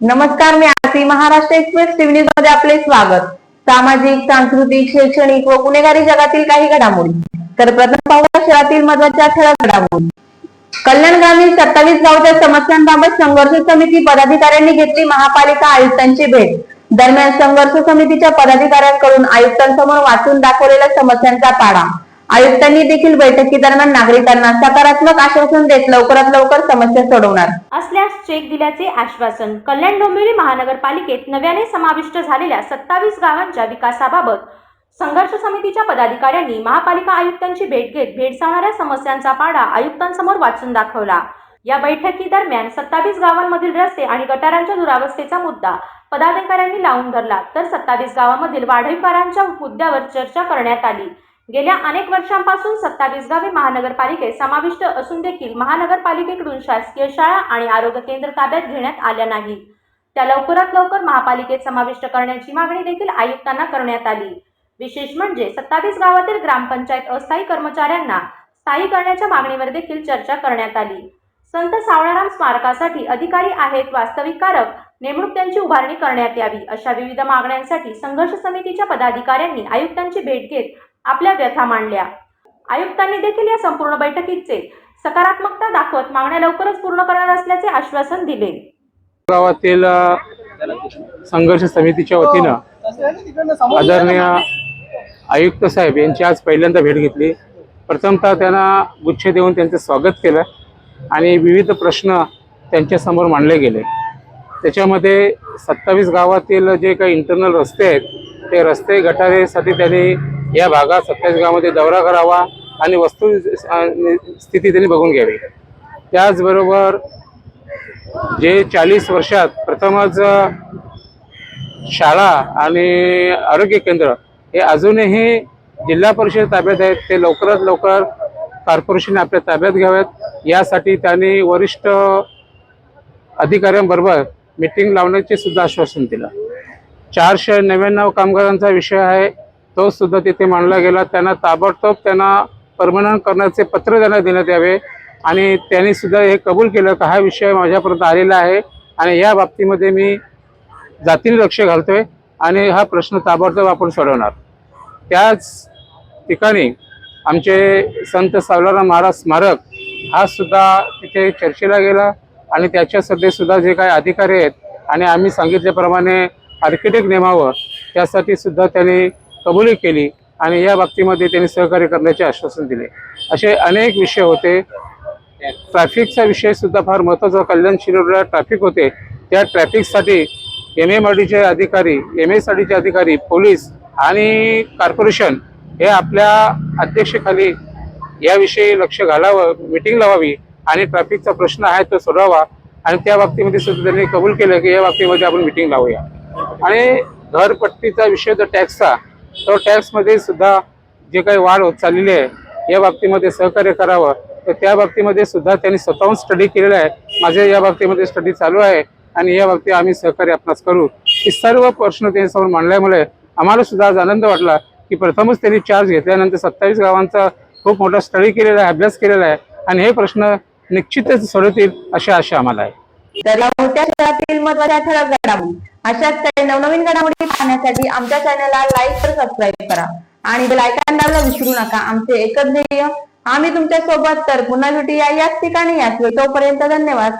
नमस्कार मी Aarti Maharashtra express TV न्यूजमध्ये आपले स्वागत. सामाजिक सांस्कृतिक शैक्षणिक व गुन्हेगारी जगातील काही घडामोडी. तर प्रथम पाहूया शहरातील महत्त्वाच्या ठळक घडामोडी. कल्याण ग्रामीण सत्तावीस गावच्या समस्यांबाबत संघर्ष समिती पदाधिकाऱ्यांनी घेतली महापालिका आयुक्तांची भेट. दरम्यान संघर्ष समितीच्या पदाधिकाऱ्यांकडून आयुक्तांसमोर वाचून दाखवलेल्या समस्यांचा पाडा. आयुक्तांनी देखील बैठकीदरम्यान नागरिकांना सकारात्मक आश्वासन देत लवकरात लवकर समस्या सोडवणार. असल्यास चेक दिल्याचे आश्वासन कल्याण डोंबिवली महानगरपालिकेत नव्याने समाविष्ट झालेल्या सत्तावीस गावांच्या विकासाबाबत संघर्ष समितीच्या पदाधिकाऱ्यांनी महापालिका आयुक्तांची भेट घेत भेडसावणाऱ्या समस्यांचा पाडा आयुक्तांसमोर वाचून दाखवला. या बैठकीदरम्यान सत्तावीस गावांमधील रस्ते आणि गटारांच्या दुरावस्थेचा मुद्दा पदाधिकाऱ्यांनी लावून धरला. तर सत्तावीस गावांमधील वाढीवकारांच्या मुद्द्यावर चर्चा करण्यात आली. गेल्या अनेक वर्षांपासून सत्तावीस गावे महानगरपालिकेत समाविष्ट असून देखील महानगरपालिकेकडून शासकीय शाळा आणि आरोग्य केंद्र ताब्यात घेण्यात आल्या नाही. त्या लवकरात लवकर महापालिकेत समाविष्ट करण्याची मागणी देखील आयुक्तांना करण्यात आली. विशेष म्हणजे सत्तावीस गावातील ग्रामपंचायत अस्थायी कर्मचाऱ्यांना स्थायी करण्याच्या मागणीवर देखील चर्चा करण्यात आली. संत सावळाराम स्मारकासाठी अधिकारी आहेत वास्तविककारक नेमणूक त्यांची उभारणी करण्यात यावी अशा विविध मागण्यांसाठी संघर्ष समितीच्या पदाधिकाऱ्यांनी आयुक्तांची भेट घेत आपल्या व्यथा मांडल्या. आयुक्तांनी देखील या संपूर्ण बैठकीचे सकारात्मकता दाखवत मागण्या लवकरच पूर्ण करणार असल्याचे आश्वासन दिले. गावातील संघर्ष समितीच्या वतीनं आदरणीय आयुक्त साहेब यांची आज पहिल्यांदा भेट घेतली. प्रथमतः त्यांना गुच्छ देऊन त्यांचं स्वागत केलं आणि विविध प्रश्न त्यांच्यासमोर मांडले गेले. त्याच्यामध्ये सत्तावीस गावातील जे काही इंटरनल रस्ते आहेत ते रस्ते गटारेसाठी त्यांनी या भागात सत्तावीस गावामध्ये दौरा करावा आणि वस्तू स्थिती त्यांनी बघून घ्यावी. त्याचबरोबर जे चाळीस वर्षात प्रथमच शाळा आणि आरोग्य केंद्र हे अजूनही जिल्हा परिषद ताब्यात आहेत. ते लवकरात लवकर कॉर्पोरेशन आपल्या ताब्यात घ्याव्यात यासाठी त्यांनी वरिष्ठ अधिकाऱ्यांबरोबर मिटिंग लावण्याचे सुद्धा आश्वासन दिलं. चारशे नव्याण्णव कामगारांचा विषय आहे. तो सुद्धा तिथे मांडला गेला. त्यांना ताबडतोब त्यांना परमनंट करण्याचे पत्र त्यांना देण्यात यावे. आणि त्यांनी सुद्धा हे कबूल केलं का हा विषय माझ्यापर्यंत आलेला आहे आणि या बाबतीमध्ये मी जातीने लक्ष घालतोय आणि हा प्रश्न ताबडतोब आपण सोडवणार. त्याच ठिकाणी आमचे संत सावलाराम महाराज स्मारक हा सुद्धा तिथे चर्चेला गेला आणि त्याच्यासाठी सुद्धा जे काही अधिकारी आहेत आणि आम्ही सांगितल्याप्रमाणे आर्किटेक्ट नेमावं त्यासाठी सुद्धा त्यांनी कबुली केली आणि या बाबतीमध्ये त्यांनी सहकार्य करण्याचे आश्वासन दिले. असे अनेक विषय होते. ट्रॅफिकचा विषय सुद्धा फार महत्त्वाचा. कल्याण शिरोडला ट्रॅफिक होते. त्या ट्रॅफिकसाठी एम एम आर डीचे अधिकारी एम एस आर डीचे अधिकारी पोलीस आणि कॉर्पोरेशन हे आपल्या अध्यक्षेखाली याविषयी लक्ष घालावं मिटिंग लावावी आणि ट्रॅफिकचा प्रश्न आहे तो सोडवावा. आणि त्या बाबतीमध्ये सुद्धा त्यांनी कबूल केलं की या बाबतीमध्ये आपण मिटिंग लावूया. आणि घरपट्टीचा विषय जो टॅक्सचा तो टॅक्समध्ये सुद्धा जे काही वाढ होत चाललेली आहे या बाबतीमध्ये सहकार्य करावं. तर त्या बाबतीमध्ये सुद्धा त्यांनी स्वतःहून स्टडी केलेला आहे. माझे या बाबतीमध्ये स्टडी चालू आहे आणि या बाबतीत आम्ही सहकार्य आपणास करू. हे सर्व प्रश्न त्यांच्यासमोर मांडल्यामुळे आम्हाला सुद्धा आज आनंद वाटला की प्रथमच त्यांनी चार्ज घेतल्यानंतर सत्तावीस गावांचा खूप मोठा स्टडी केलेला आहे अभ्यास केलेला आहे. आणि हे प्रश्न निश्चितच सोडवतील अशी आशा आम्हाला आहे. तर या होत्या शहरातील महत्त्वाच्या ठळक घडामोडी. अशाच काही नवनवीन घडामोडी पाहण्यासाठी आमच्या चॅनलला लाईक तर सबस्क्राईब करा. आणि बेल आयकॉन दाबायला विसरू नका. आमचे एकच ध्येय आम्ही तुमच्यासोबत तर पुन्हा भेटूया याच ठिकाणी. याच वेळी तोपर्यंत धन्यवाद.